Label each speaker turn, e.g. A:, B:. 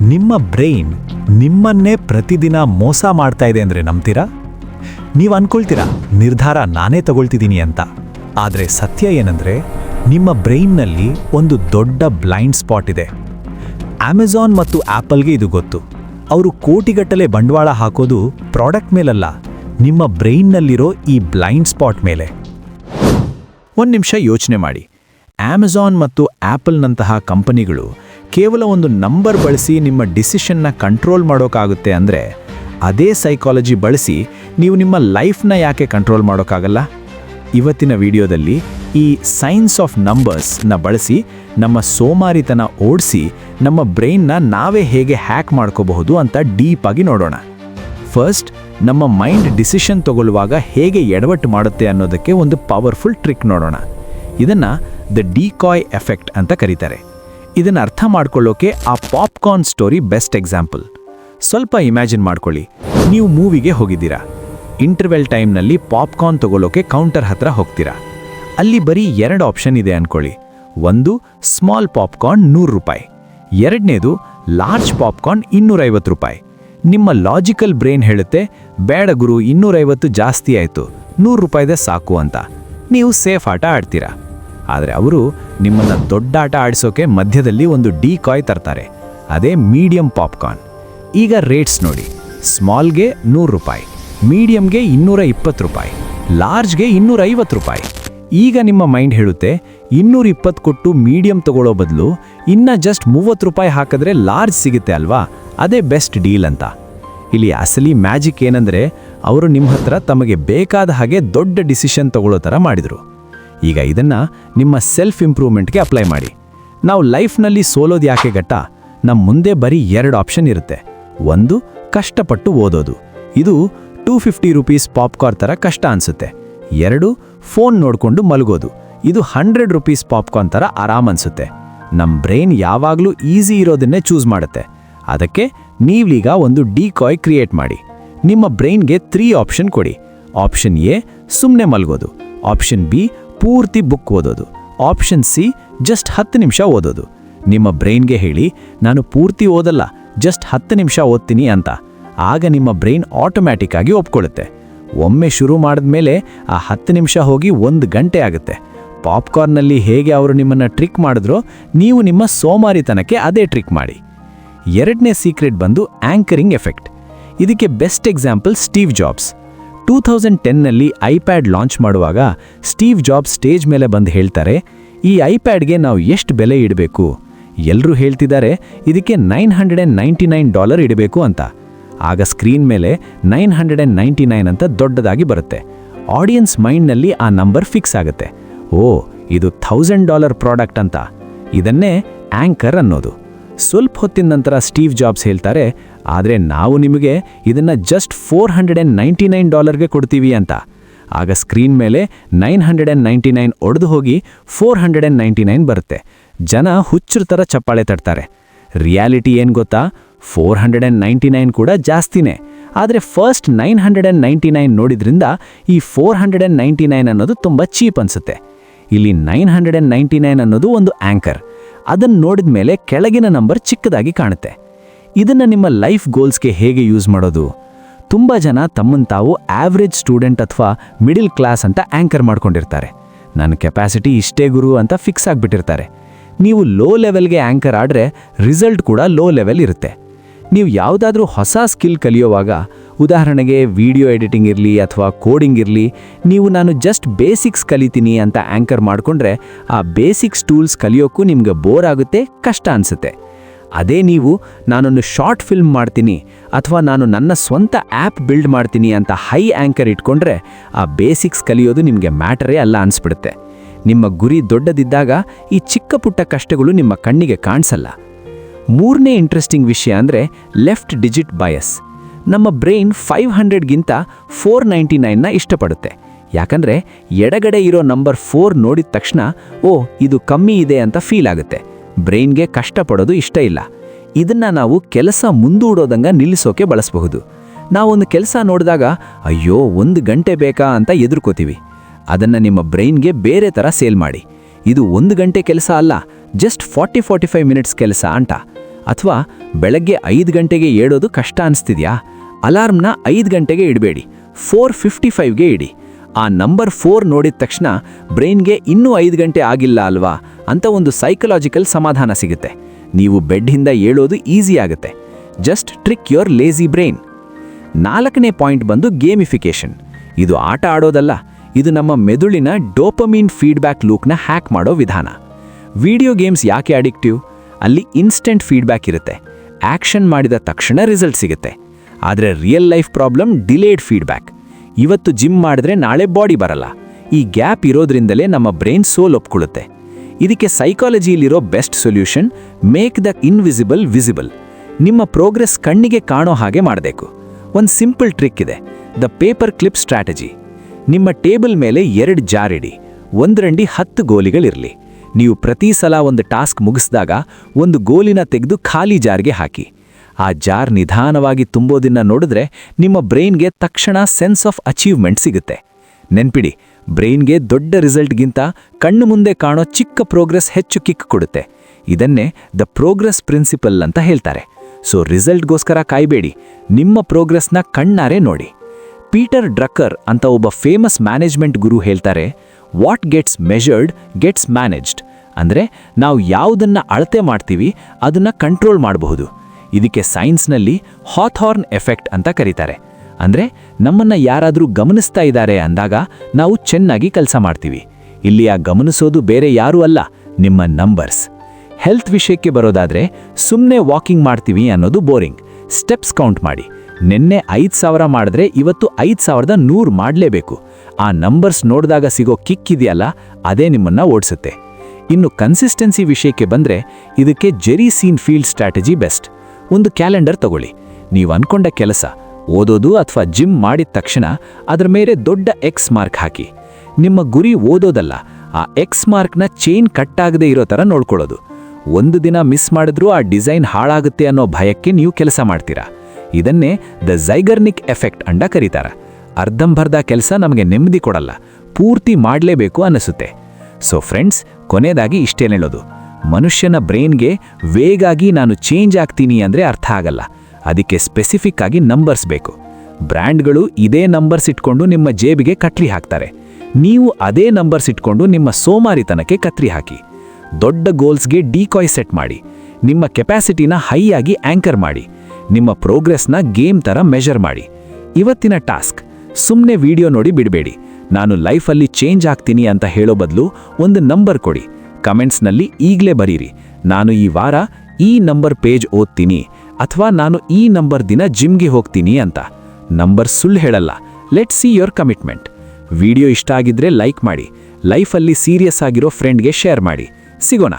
A: ನಿಮ್ಮ ಬ್ರೈನ್ ನಿಮ್ಮನ್ನೇ ಪ್ರತಿದಿನ ಮೋಸ ಮಾಡ್ತಾ ಇದೆ ಅಂದರೆ ನಂಬ್ತೀರಾ? ನೀವು ಅನ್ಕೊಳ್ತೀರಾ, ನಿರ್ಧಾರ ನಾನೇ ತಗೊಳ್ತಿದ್ದೀನಿ ಅಂತ. ಆದರೆ ಸತ್ಯ ಏನಂದರೆ, ನಿಮ್ಮ ಬ್ರೈನ್ನಲ್ಲಿ ಒಂದು ದೊಡ್ಡ ಬ್ಲೈಂಡ್ ಸ್ಪಾಟ್ ಇದೆ. ಅಮೆಜಾನ್ ಮತ್ತು ಆ್ಯಪಲ್ಗೆ ಇದು ಗೊತ್ತು. ಅವರು ಕೋಟಿಗಟ್ಟಲೆ ಬಂಡವಾಳ ಹಾಕೋದು ಪ್ರಾಡಕ್ಟ್ ಮೇಲಲ್ಲ, ನಿಮ್ಮ ಬ್ರೈನ್ನಲ್ಲಿರೋ ಈ ಬ್ಲೈಂಡ್ ಸ್ಪಾಟ್ ಮೇಲೆ. ಒಂದು ನಿಮಿಷ ಯೋಚನೆ ಮಾಡಿ. ಅಮೆಜಾನ್ ಮತ್ತು ಆ್ಯಪಲ್ನಂತಹ ಕಂಪನಿಗಳು ಕೇವಲ ಒಂದು ನಂಬರ್ ಬಳಸಿ ನಿಮ್ಮ ಡಿಸಿಷನ್ನ ಕಂಟ್ರೋಲ್ ಮಾಡೋಕ್ಕಾಗುತ್ತೆ ಅಂದರೆ ಅದೇ ಸೈಕಾಲಜಿ ಬಳಸಿ ನೀವು ನಿಮ್ಮ ಲೈಫ್ನ ಯಾಕೆ ಕಂಟ್ರೋಲ್ ಮಾಡೋಕ್ಕಾಗಲ್ಲ ಇವತ್ತಿನ ವಿಡಿಯೋದಲ್ಲಿ ಈ ಸೈನ್ಸ್ ಆಫ್ ನಂಬರ್ಸ್ನ ಬಳಸಿ ನಮ್ಮ ಸೋಮಾರಿತನ ಓಡಿಸಿ ನಮ್ಮ ಬ್ರೈನ್ನ ನಾವೇ ಹೇಗೆ ಹ್ಯಾಕ್ ಮಾಡ್ಕೋಬಹುದು ಅಂತ ಡೀಪಾಗಿ ನೋಡೋಣ. ಫಸ್ಟ್, ನಮ್ಮ ಮೈಂಡ್ ಡಿಸಿಷನ್ ತಗೊಳ್ಳುವಾಗ ಹೇಗೆ ಎಡವಟ್ಟು ಮಾಡುತ್ತೆ ಅನ್ನೋದಕ್ಕೆ ಒಂದು ಪವರ್ಫುಲ್ ಟ್ರಿಕ್ ನೋಡೋಣ. ಇದನ್ನು ದ ಡಿಕಾಯ್ ಎಫೆಕ್ಟ್ ಅಂತ ಕರೀತಾರೆ. ಇದನ್ನ ಅರ್ಥ ಮಾಡ್ಕೊಳ್ಳೋಕೆ ಆ ಪಾಪ್ಕಾರ್ನ್ ಸ್ಟೋರಿ ಬೆಸ್ಟ್ ಎಕ್ಸಾಂಪಲ್. ಸ್ವಲ್ಪ ಇಮ್ಯಾಜಿನ್ ಮಾಡ್ಕೊಳ್ಳಿ. ನೀವು ಮೂವಿಗೆ ಹೋಗಿದ್ದೀರಾ? ಇಂಟರ್ವೆಲ್ ಟೈಮ್ನಲ್ಲಿ ಪಾಪ್ಕಾರ್ನ್ ತಗೊಳ್ಳೋಕೆ ಕೌಂಟರ್ ಹತ್ರ ಹೋಗ್ತೀರಾ? ಅಲ್ಲಿ ಬರೀ ಎರಡು ಆಪ್ಷನ್ ಇದೆ ಅನ್ಕೊಳ್ಳಿ. ಒಂದು, ಸ್ಮಾಲ್ ಪಾಪ್ಕಾರ್ನ್ ನೂರು ರೂಪಾಯಿ. ಎರಡನೇದು, ಲಾರ್ಜ್ ಪಾಪ್ಕಾರ್ನ್ ಇನ್ನೂರೈವತ್ತು ರೂಪಾಯಿ. ನಿಮ್ಮ ಲಾಜಿಕಲ್ ಬ್ರೈನ್ ಹೇಳುತ್ತೆ, ಬೇಡ ಗುರು, ಇನ್ನೂರೈವತ್ತು ಜಾಸ್ತಿ ಆಯಿತು. ನೂರು ರೂಪಾಯಿದೆ ಸಾಕು ಅಂತ. ನೀವು ಸೇಫ್ ಆಟ ಆಡ್ತೀರಾ? ಆದರೆ ಅವರು ನಿಮ್ಮನ್ನು ದೊಡ್ಡ ಆಟ ಆಡಿಸೋಕೆ ಮಧ್ಯದಲ್ಲಿ ಒಂದು ಡಿ ಕಾಯ್ ತರ್ತಾರೆ, ಅದೇ ಮೀಡಿಯಂ ಪಾಪ್ಕಾರ್ನ್. ಈಗ ರೇಟ್ಸ್ ನೋಡಿ, ಸ್ಮಾಲ್ಗೆ ನೂರು ರೂಪಾಯಿ, ಮೀಡಿಯಂಗೆ ಇನ್ನೂರ ಇಪ್ಪತ್ತು ರೂಪಾಯಿ, ಲಾರ್ಜ್ಗೆ ಇನ್ನೂರ ಐವತ್ತು ರೂಪಾಯಿ. ಈಗ ನಿಮ್ಮ ಮೈಂಡ್ ಹೇಳುತ್ತೆ, ಇನ್ನೂರ ಇಪ್ಪತ್ತು ಕೊಟ್ಟು ಮೀಡಿಯಂ ತಗೊಳ್ಳೋ ಬದಲು ಇನ್ನ ಜಸ್ಟ್ ಮೂವತ್ತು ರೂಪಾಯಿ ಹಾಕಿದ್ರೆ ಲಾರ್ಜ್ ಸಿಗುತ್ತೆ ಅಲ್ವಾ? ಅದೇ ಬೆಸ್ಟ್ ಡೀಲ್ ಅಂತ. ಇಲ್ಲಿ ಅಸಲಿ ಮ್ಯಾಜಿಕ್ ಏನಂದರೆ, ಅವರು ನಿಮ್ಮ ಹತ್ರ ತಮಗೆ ಬೇಕಾದ ಹಾಗೆ ದೊಡ್ಡ ಡಿಸಿಷನ್ ತಗೊಳ್ಳೋ ಥರ ಮಾಡಿದರು. ಈಗ ಇದನ್ನ ನಿಮ್ಮ ಸೆಲ್ಫ್ ಇಂಪ್ರೂವ್ಮೆಂಟ್ಗೆ ಅಪ್ಲೈ ಮಾಡಿ. ನಾವು ಲೈಫ್ನಲ್ಲಿ ಸೋಲೋದು ಯಾಕೆ ಘಟ್ಟ? ನಮ್ಮ ಮುಂದೆ ಬರೀ ಎರಡು ಆಪ್ಷನ್ ಇರುತ್ತೆ. ಒಂದು, ಕಷ್ಟಪಟ್ಟು ಓದೋದು. ಇದು ಟೂ ಫಿಫ್ಟಿ ರುಪೀಸ್ ಪಾಪ್ಕಾರ್ನ್ ಥರ ಕಷ್ಟ ಅನ್ಸುತ್ತೆ. ಎರಡು ಫೋನ್ ನೋಡಿಕೊಂಡು ಮಲಗೋದು. ಇದು ಹಂಡ್ರೆಡ್ ರುಪೀಸ್ ಪಾಪ್ಕಾರ್ನ್ ಥರ ಆರಾಮ್ ಅನ್ಸುತ್ತೆ. ನಮ್ಮ ಬ್ರೈನ್ ಯಾವಾಗಲೂ ಈಸಿ ಇರೋದನ್ನೇ ಚೂಸ್ ಮಾಡುತ್ತೆ. ಅದಕ್ಕೆ ನೀವೀಗ ಒಂದು ಡಿಕಾಯ್ ಕ್ರಿಯೇಟ್ ಮಾಡಿ. ನಿಮ್ಮ ಬ್ರೈನ್ಗೆ ತ್ರೀ ಆಪ್ಷನ್ ಕೊಡಿ. ಆಪ್ಷನ್ ಎ ಸುಮ್ಮನೆ ಮಲಗೋದು. ಆಪ್ಷನ್ ಬಿ ಪೂರ್ತಿ ಬುಕ್ ಓದೋದು. ಆಪ್ಷನ್ ಸಿ, ಜಸ್ಟ್ ಹತ್ತು ನಿಮಿಷ ಓದೋದು. ನಿಮ್ಮ ಬ್ರೈನ್ಗೆ ಹೇಳಿ, ನಾನು ಪೂರ್ತಿ ಓದಲ್ಲ, ಜಸ್ಟ್ ಹತ್ತು ನಿಮಿಷ ಓದ್ತೀನಿ ಅಂತ. ಆಗ ನಿಮ್ಮ ಬ್ರೈನ್ ಆಟೋಮ್ಯಾಟಿಕ್ ಆಗಿ ಒಪ್ಕೊಳ್ಳುತ್ತೆ. ಒಮ್ಮೆ ಶುರು ಮಾಡಿದ ಮೇಲೆ ಆ ಹತ್ತು ನಿಮಿಷ ಹೋಗಿ ಒಂದು ಗಂಟೆ ಆಗುತ್ತೆ. ಪಾಪ್ಕಾರ್ನಲ್ಲಿ ಹೇಗೆ ಅವರು ನಿಮ್ಮನ್ನು ಟ್ರಿಕ್ ಮಾಡಿದ್ರೋ, ನೀವು ನಿಮ್ಮ ಸೋಮಾರಿತನಕ್ಕೆ ಅದೇ ಟ್ರಿಕ್ ಮಾಡಿ. ಎರಡನೇ ಸೀಕ್ರೆಟ್ ಬಂದು ಆ್ಯಂಕರಿಂಗ್ ಎಫೆಕ್ಟ್. ಇದಕ್ಕೆ best example Steve Jobs. Two thousand ಟೆನ್ನಲ್ಲಿ iPad launch ಮಾಡುವಾಗ ಸ್ಟೀವ್ ಜಾಬ್ ಸ್ಟೇಜ್ ಮೇಲೆ ಬಂದು ಹೇಳ್ತಾರೆ, ಈ ಐಪ್ಯಾಡ್ಗೆ ನಾವು ಎಷ್ಟು ಬೆಲೆ ಇಡಬೇಕು? ಎಲ್ಲರೂ ಹೇಳ್ತಿದ್ದಾರೆ, ಇದಕ್ಕೆ nine hundred and ninety nine dollar ಇಡಬೇಕು ಅಂತ. ಆಗ ಸ್ಕ್ರೀನ್ ಮೇಲೆ nine hundred and ninety nine ಅಂತ ದೊಡ್ಡದಾಗಿ ಬರುತ್ತೆ. ಆಡಿಯನ್ಸ್ ಮೈಂಡ್ನಲ್ಲಿ ಆ ನಂಬರ್ ಫಿಕ್ಸ್ ಆಗುತ್ತೆ. ಓ, ಇದು ಥೌಸಂಡ್ ಡಾಲರ್ ಪ್ರಾಡಕ್ಟ್ ಅಂತ. ಇದನ್ನೇ ಆ್ಯಂಕರ್ ಅನ್ನೋದು. ಸ್ವಲ್ಪ ಹೊತ್ತಿನ ನಂತರ ಸ್ಟೀವ್ ಜಾಬ್ಸ್ ಹೇಳ್ತಾರೆ, ಆದರೆ ನಾವು ನಿಮಗೆ ಇದನ್ನು just four hundred and ninety nine ಡಾಲರ್ಗೆ ಕೊಡ್ತೀವಿ ಅಂತ. ಆಗ ಸ್ಕ್ರೀನ್ ಮೇಲೆ nine hundred and ninety nine ಒಡೆದು ಹೋಗಿ four hundred and ninety nine ಬರುತ್ತೆ. ಜನ ಹುಚ್ಚರ ಥರ ಚಪ್ಪಾಳೆ ತಟ್ತಾರೆ. ರಿಯಾಲಿಟಿ ಏನು ಗೊತ್ತಾ? Four hundred and ninety nine ಕೂಡ ಜಾಸ್ತಿನೇ. ಆದರೆ first nine hundred and ninety nine ನೋಡಿದ್ರಿಂದ ಈ four hundred and ninety nine ಅನ್ನೋದು ತುಂಬ ಚೀಪ್ ಅನಿಸುತ್ತೆ. ಇಲ್ಲಿ nine hundred and ninety nine ಅನ್ನೋದು ಒಂದು ಆ್ಯಂಕರ್ ಅದನ್ನು ನೋಡಿದ ಮೇಲೆ ಕೆಳಗಿನ ನಂಬರ್ ಚಿಕ್ಕದಾಗಿ ಕಾಣುತ್ತೆ. ಇದನ್ನು ನಿಮ್ಮ ಲೈಫ್ ಗೋಲ್ಸ್ಗೆ ಹೇಗೆ ಯೂಸ್ ಮಾಡೋದು? ತುಂಬ ಜನ ತಮ್ಮನ್ನು ತಾವು ಆವ್ರೇಜ್ ಸ್ಟೂಡೆಂಟ್ ಅಥವಾ ಮಿಡಿಲ್ ಕ್ಲಾಸ್ ಅಂತ ಆ್ಯಂಕರ್ ಮಾಡ್ಕೊಂಡಿರ್ತಾರೆ. ನನ್ನ ಕೆಪಾಸಿಟಿ ಇಷ್ಟೇ ಗುರು ಅಂತ ಫಿಕ್ಸ್ ಆಗಿಬಿಟ್ಟಿರ್ತಾರೆ. ನೀವು ಲೋ ಲೆವೆಲ್ಗೆ ಆ್ಯಂಕರ್ ಆಡ್ರೆ ರಿಸಲ್ಟ್ ಕೂಡ ಲೋ ಲೆವೆಲ್ ಇರುತ್ತೆ. ನೀವು ಯಾವುದಾದ್ರೂ ಹೊಸ ಸ್ಕಿಲ್ ಕಲಿಯೋವಾಗ ಉದಾಹರಣೆಗೆ ವಿಡಿಯೋ ಎಡಿಟಿಂಗ್ ಇರಲಿ ಅಥವಾ ಕೋಡಿಂಗ್ ಇರಲಿ, ನೀವು ನಾನು ಜಸ್ಟ್ ಬೇಸಿಕ್ಸ್ ಕಲಿತೀನಿ ಅಂತ ಆ್ಯಂಕರ್ ಮಾಡಿಕೊಂಡ್ರೆ ಆ ಬೇಸಿಕ್ಸ್ ಟೂಲ್ಸ್ ಕಲಿಯೋಕ್ಕೂ ನಿಮ್ಗೆ ಬೋರ್ ಆಗುತ್ತೆ, ಕಷ್ಟ ಅನಿಸುತ್ತೆ. ಅದೇ ನೀವು ನಾನೊಂದು ಶಾರ್ಟ್ ಫಿಲ್ಮ್ ಮಾಡ್ತೀನಿ ಅಥವಾ ನಾನು ನನ್ನ ಸ್ವಂತ ಆ್ಯಪ್ ಬಿಲ್ಡ್ ಮಾಡ್ತೀನಿ ಅಂತ ಹೈ ಆ್ಯಂಕರ್ ಇಟ್ಕೊಂಡ್ರೆ ಆ ಬೇಸಿಕ್ಸ್ ಕಲಿಯೋದು ನಿಮಗೆ ಮ್ಯಾಟರೇ ಅಲ್ಲ ಅನಿಸ್ಬಿಡುತ್ತೆ. ನಿಮ್ಮ ಗುರಿ ದೊಡ್ಡದಿದ್ದಾಗ ಈ ಚಿಕ್ಕ ಪುಟ್ಟ ಕಷ್ಟಗಳು ನಿಮ್ಮ ಕಣ್ಣಿಗೆ ಕಾಣಿಸಲ್ಲ. ಮೂರನೇ ಇಂಟ್ರೆಸ್ಟಿಂಗ್ ವಿಷಯ ಅಂದರೆ ಲೆಫ್ಟ್ ಡಿಜಿಟ್ ಬಯಸ್ ನಮ್ಮ ಬ್ರೈನ್ ಫೈವ್ ಹಂಡ್ರೆಡ್ಗಿಂತ ಫೋರ್ ನೈಂಟಿ ನೈನ್ನ ಇಷ್ಟಪಡುತ್ತೆ. ಯಾಕಂದರೆ ಎಡಗಡೆ ಇರೋ ನಂಬರ್ ಫೋರ್ ನೋಡಿದ ತಕ್ಷಣ, ಓ, ಇದು ಕಮ್ಮಿ ಇದೆ ಅಂತ ಫೀಲ್ ಆಗುತ್ತೆ. ಬ್ರೈನ್ಗೆ ಕಷ್ಟಪಡೋದು ಇಷ್ಟ ಇಲ್ಲ. ಇದನ್ನು ನಾವು ಕೆಲಸ ಮುಂದೂಡೋದಂಗೆ ನಿಲ್ಲಿಸೋಕೆ ಬಳಸಬಹುದು. ನಾವೊಂದು ಕೆಲಸ ನೋಡಿದಾಗ, ಅಯ್ಯೋ, ಒಂದು ಗಂಟೆ ಬೇಕಾ ಅಂತ ಎದುರ್ಕೋತೀವಿ. ಅದನ್ನು ನಿಮ್ಮ ಬ್ರೈನ್ಗೆ ಬೇರೆ ಥರ ಸೇಲ್ ಮಾಡಿ. ಇದು ಒಂದು ಗಂಟೆ ಕೆಲಸ ಅಲ್ಲ, just forty forty five minutes ಕೆಲಸ ಅಂತ.
B: ಅಥವಾ ಬೆಳಗ್ಗೆ ಐದು ಗಂಟೆಗೆ ಏಳೋದು ಕಷ್ಟ ಅನಿಸ್ತಿದ್ಯಾ? ಅಲಾರ್ಮ್ನ ಐದು ಗಂಟೆಗೆ ಇಡಬೇಡಿ. ಫೋರ್ ಫಿಫ್ಟಿ ಫೈವ್ಗೆ ಇಡಿ. ಆ ನಂಬರ್ ಫೋರ್ ನೋಡಿದ ತಕ್ಷಣ ಬ್ರೈನ್ಗೆ ಇನ್ನೂ ಐದು ಗಂಟೆ ಆಗಿಲ್ಲ ಅಲ್ವಾ? ಅಂತ ಒಂದು ಸೈಕಲಾಜಿಕಲ್ ಸಮಾಧಾನ ಸಿಗುತ್ತೆ. ನೀವು ಬೆಡ್ಡಿಂದ ಏಳೋದು ಈಸಿ ಆಗುತ್ತೆ. Just trick your lazy brain. ನಾಲ್ಕನೇ ಪಾಯಿಂಟ್ ಬಂದು ಗೇಮಿಫಿಕೇಶನ್ ಇದು ಆಟ ಆಡೋದಲ್ಲ. ಇದು ನಮ್ಮ ಮೆದುಳಿನ ಡೋಪಮೀನ್ ಫೀಡ್ಬ್ಯಾಕ್ ಲೂಕ್ನ ಹ್ಯಾಕ್ ಮಾಡೋ ವಿಧಾನ. ವಿಡಿಯೋ ಗೇಮ್ಸ್ ಯಾಕೆ ಅಡಿಕ್ಟಿವ್? ಅಲ್ಲಿ ಇನ್ಸ್ಟೆಂಟ್ ಫೀಡ್ಬ್ಯಾಕ್ ಇರುತ್ತೆ. ಆ್ಯಕ್ಷನ್ ಮಾಡಿದ ತಕ್ಷಣ ರಿಸಲ್ಟ್ ಸಿಗುತ್ತೆ. ಆದರೆ real life problem delayed feedback ಇವತ್ತು ಜಿಮ್ ಮಾಡಿದ್ರೆ ನಾಳೆ ಬಾಡಿ ಬರಲ್ಲ. ಈ ಗ್ಯಾಪ್ ಇರೋದ್ರಿಂದಲೇ ನಮ್ಮ ಬ್ರೈನ್ ಸೋಲ್ ಒಪ್ಕೊಳ್ಳುತ್ತೆ. ಇದಕ್ಕೆ ಸೈಕಾಲಜಿಯಲ್ಲಿರೋ best solution make the invisible visible ನಿಮ್ಮ ಪ್ರೋಗ್ರೆಸ್ ಕಣ್ಣಿಗೆ ಕಾಣೋ ಹಾಗೆ ಮಾಡಬೇಕು. ಒಂದು ಸಿಂಪಲ್ ಟ್ರಿಕ್ ಇದೆ. ದ ಪೇಪರ್ ಕ್ಲಿಪ್ ಸ್ಟ್ರಾಟಜಿ ನಿಮ್ಮ ಟೇಬಲ್ ಮೇಲೆ ಎರಡು ಜಾರಿಡಿ. ಒಂದರಂಡಿ ಹತ್ತು ಗೋಲಿಗಳಿರಲಿ. ನೀವು ಪ್ರತಿ ಸಲ ಒಂದು ಟಾಸ್ಕ್ ಮುಗಿಸಿದಾಗ ಒಂದು ಗೋಲಿನ ತೆಗೆದು ಖಾಲಿ ಜಾರ್ಗೆ ಹಾಕಿ. ಆ ಜಾರ್ ನಿಧಾನವಾಗಿ ತುಂಬೋದನ್ನ ನೋಡಿದ್ರೆ ನಿಮ್ಮ ಬ್ರೈನ್ಗೆ ತಕ್ಷಣ ಸೆನ್ಸ್ ಆಫ್ ಅಚೀವ್ಮೆಂಟ್ ಸಿಗುತ್ತೆ. ನೆನ್ಪಿಡಿ, ಬ್ರೈನ್ಗೆ ದೊಡ್ಡ ರಿಸಲ್ಟ್ಗಿಂತ ಕಣ್ಣು ಮುಂದೆ ಕಾಣೋ ಚಿಕ್ಕ ಪ್ರೋಗ್ರೆಸ್ ಹೆಚ್ಚು ಕಿಕ್ ಕೊಡುತ್ತೆ. ಇದನ್ನೇ ದ ಪ್ರೋಗ್ರೆಸ್ ಪ್ರಿನ್ಸಿಪಲ್ ಅಂತ ಹೇಳ್ತಾರೆ. ಸೊ ರಿಸಲ್ಟ್ಗೋಸ್ಕರ ಕಾಯಬೇಡಿ, ನಿಮ್ಮ ಪ್ರೋಗ್ರೆಸ್ನ ಕಣ್ಣಾರೆ ನೋಡಿ. ಪೀಟರ್ ಡ್ರಕ್ಕರ್ ಅಂತ ಒಬ್ಬ ಫೇಮಸ್ ಮ್ಯಾನೇಜ್ಮೆಂಟ್ ಗುರು ಹೇಳ್ತಾರೆ what gets measured gets managed ಅಂದರೆ ನಾವು ಯಾವುದನ್ನ ಅಳತೆ ಮಾಡ್ತೀವಿ, ಅದನ್ನ ಕಂಟ್ರೋಲ್ ಮಾಡಬಹುದು. ಇದಕ್ಕೆ ಸೈನ್ಸ್ನಲ್ಲಿ ಹಾಥಾರ್ನ್ ಎಫೆಕ್ಟ್ ಅಂತ ಕರೀತಾರೆ. ಅಂದರೆ ನಮ್ಮನ್ನ ಯಾರಾದರೂ ಗಮನಿಸ್ತಾ ಇದ್ದಾರೆ ಅಂದಾಗ ನಾವು ಚೆನ್ನಾಗಿ ಕೆಲಸ ಮಾಡ್ತೀವಿ. ಇಲ್ಲಿ ಆ ಗಮನಿಸೋದು ಬೇರೆ ಯಾರೂ ಅಲ್ಲ, ನಿಮ್ಮ ನಂಬರ್ಸ್ ಹೆಲ್ತ್ ವಿಷಯಕ್ಕೆ ಬರೋದಾದ್ರೆ ಸುಮ್ಮನೆ ವಾಕಿಂಗ್ ಮಾಡ್ತೀವಿ ಅನ್ನೋದು ಬೋರಿಂಗ್ ಸ್ಟೆಪ್ಸ್ ಕೌಂಟ್ ಮಾಡಿ. ನಿನ್ನೆ ಐದು ಸಾವಿರ ಮಾಡಿದ್ರೆ ಇವತ್ತು ಐದು ಸಾವಿರದ ನೂರು ಮಾಡಲೇಬೇಕು. ಆ ನಂಬರ್ಸ್ ನೋಡಿದಾಗ ಸಿಗೋ ಕಿಕ್ ಇದೆಯಲ್ಲ, ಅದೇ ನಿಮ್ಮನ್ನ ಓಡಿಸುತ್ತೆ. ಇನ್ನು ಕನ್ಸಿಸ್ಟೆನ್ಸಿ ವಿಷಯಕ್ಕೆ ಬಂದ್ರೆ ಇದಕ್ಕೆ Jerry Seinfeld strategy best ಒಂದು ಕ್ಯಾಲೆಂಡರ್ ತಗೊಳ್ಳಿ. ನೀವು ಅನ್ಕೊಂಡ ಕೆಲಸ, ಓದೋದು ಅಥವಾ ಜಿಮ್ ಮಾಡಿದ ತಕ್ಷಣ ಅದರ ಮೇಲೆ ದೊಡ್ಡ ಎಕ್ಸ್ ಮಾರ್ಕ್ ಹಾಕಿ. ನಿಮ್ಮ ಗುರಿ ಓದೋದಲ್ಲ, ಆ ಎಕ್ಸ್ ಮಾರ್ಕ್ನ ಚೈನ್ ಕಟ್ಟಾಗದೇ ಇರೋ ಥರ ನೋಡ್ಕೊಳ್ಳೋದು. ಒಂದು ದಿನ ಮಿಸ್ ಮಾಡಿದ್ರೂ ಆ ಡಿಸೈನ್ ಹಾಳಾಗುತ್ತೆ ಅನ್ನೋ ಭಯಕ್ಕೆ ನೀವು ಕೆಲಸ ಮಾಡ್ತೀರಾ? ಇದನ್ನೇ ದ ಝೈಗರ್ನಿಕ್ ಎಫೆಕ್ಟ್ ಅಂಡ ಕರೀತಾರ. ಅರ್ಧಂಬರ್ಧ ಕೆಲಸ ನಮಗೆ ನೆಮ್ಮದಿ ಕೊಡಲ್ಲ, ಪೂರ್ತಿ ಮಾಡಲೇಬೇಕು ಅನ್ನಿಸುತ್ತೆ ಸೊ ಫ್ರೆಂಡ್ಸ್ ಕೊನೆಯದಾಗಿ ಇಷ್ಟೇನೇಳೋದು ಮನುಷ್ಯನ ಬ್ರೈನ್ಗೆ ವೇಗಾಗಿ ನಾನು ಚೇಂಜ್ ಆಗ್ತೀನಿ ಅಂದರೆ ಅರ್ಥ ಆಗಲ್ಲ. ಅದಕ್ಕೆ ಸ್ಪೆಸಿಫಿಕ್ ಆಗಿ ನಂಬರ್ಸ್ ಬೇಕು. ಬ್ರ್ಯಾಂಡ್ಗಳು ಇದೇ ನಂಬರ್ಸ್ ಇಟ್ಕೊಂಡು ನಿಮ್ಮ ಜೇಬಿಗೆ ಕಟ್ಲಿ ಹಾಕ್ತಾರೆ. ನೀವು ಅದೇ ನಂಬರ್ಸ್ ಇಟ್ಕೊಂಡು ನಿಮ್ಮ ಸೋಮಾರಿತನಕ್ಕೆ ಕತ್ರಿ ಹಾಕಿ. ದೊಡ್ಡ ಗೋಲ್ಸ್ಗೆ ಡಿಕಾಯ್ ಸೆಟ್ ಮಾಡಿ. ನಿಮ್ಮ ಕೆಪಾಸಿಟಿನ ಹೈ ಆಗಿ ಆಂಕರ್ ಮಾಡಿ. ನಿಮ್ಮ ಪ್ರೋಗ್ರೆಸ್ನ ಗೇಮ್ ಥರ ಮೆಷರ್ ಮಾಡಿ. ಇವತ್ತಿನ ಟಾಸ್ಕ್ ಸುಮ್ಮನೆ ವಿಡಿಯೋ ನೋಡಿ ಬಿಡಬೇಡಿ. ನಾನು ಲೈಫಲ್ಲಿ ಚೇಂಜ್ ಆಗ್ತೀನಿ ಅಂತ ಹೇಳೋ ಬದಲು ಒಂದು ನಂಬರ್ ಕೊಡಿ. ಕಮೆಂಟ್ಸ್ನಲ್ಲಿ ಈಗಲೇ ಬರೀರಿ. ನಾನು ಈ ವಾರ ಈ ನಂಬರ್ ಪೇಜ್ ಓದ್ತೀನಿ ಅಥವಾ ನಾನು ಈ ನಂಬರ್ ದಿನ ಜಿಮ್ಗೆ ಹೋಗ್ತೀನಿ ಅಂತ. ನಂಬರ್ ಸುಳ್ಳು ಹೇಳಲ್ಲ. Let see your commitment video ಇಷ್ಟ ಆಗಿದ್ರೆ ಲೈಕ್ ಮಾಡಿ. ಲೈಫಲ್ಲಿ ಸೀರಿಯಸ್ ಆಗಿರೋ ಫ್ರೆಂಡ್ಗೆ ಶೇರ್ ಮಾಡಿ. ಸಿಗೋಣ.